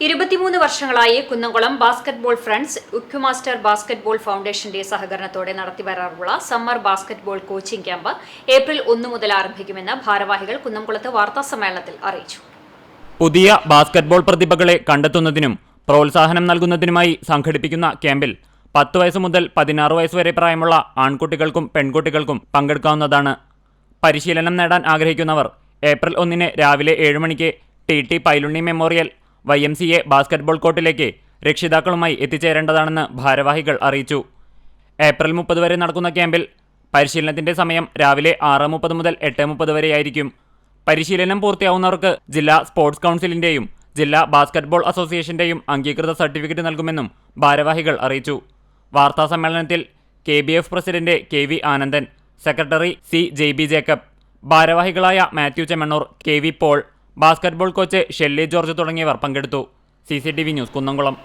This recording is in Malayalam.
ഇരുപത്തിമൂന്ന് വർഷങ്ങളായി കുന്നംകുളം ബാസ്കറ്റ്ബോൾ ഫ്രണ്ട്സ് ഉക്യുമാസ്റ്റർ ബാസ്കറ്റ്ബോൾ ഫൗണ്ടേഷന്റെ സഹകരണത്തോടെ നടത്തിവരാറുള്ള summer basketball coaching camp April ഒന്ന് മുതൽ ആരംഭിക്കുമെന്ന് ഭാരവാഹികൾ കുന്നംകുളത്ത് വാർത്താസമ്മേളനത്തിൽ അറിയിച്ചു. പുതിയ ബാസ്കറ്റ്ബോൾ പ്രതിഭകളെ കണ്ടെത്തുന്നതിനും പ്രോത്സാഹനം നൽകുന്നതിനുമായി സംഘടിപ്പിക്കുന്ന ക്യാമ്പിൽ പത്ത് വയസ്സ് മുതൽ പതിനാറ് വയസ്സ് വരെ പ്രായമുള്ള ആൺകുട്ടികൾക്കും പെൺകുട്ടികൾക്കും പങ്കെടുക്കാവുന്നതാണ്. പരിശീലനം നേടാൻ ആഗ്രഹിക്കുന്നവർ ഏപ്രിൽ ഒന്നിന് രാവിലെ ഏഴ് മണിക്ക് T T Pylunni memorial Y M C A basketball കോർട്ടിലേക്ക് രക്ഷിതാക്കളുമായി എത്തിച്ചേരേണ്ടതാണെന്ന് ഭാരവാഹികൾ അറിയിച്ചു. ഏപ്രിൽ മുപ്പത് വരെ നടക്കുന്ന ക്യാമ്പിൽ പരിശീലനത്തിന്റെ സമയം രാവിലെ ആറ് മുപ്പത് മുതൽ എട്ട് മുപ്പത് വരെയായിരിക്കും. പരിശീലനം പൂർത്തിയാവുന്നവർക്ക് ജില്ലാ സ്പോർട്സ് കൗൺസിലിന്റെയും ജില്ലാ ബാസ്കറ്റ്ബോൾ അസോസിയേഷന്റെയും അംഗീകൃത സർട്ടിഫിക്കറ്റ് നൽകുമെന്നും ഭാരവാഹികൾ അറിയിച്ചു. വാർത്താ സമ്മേളനത്തിൽ K B F president K V Anandan secretary C J B Jacob ഭാരവാഹികളായ Mathew Chemmannur K V Paul basketball coach Shelly George തുടങ്ങിയവർ പങ്കെടുത്തു. C news Kunnamkulam.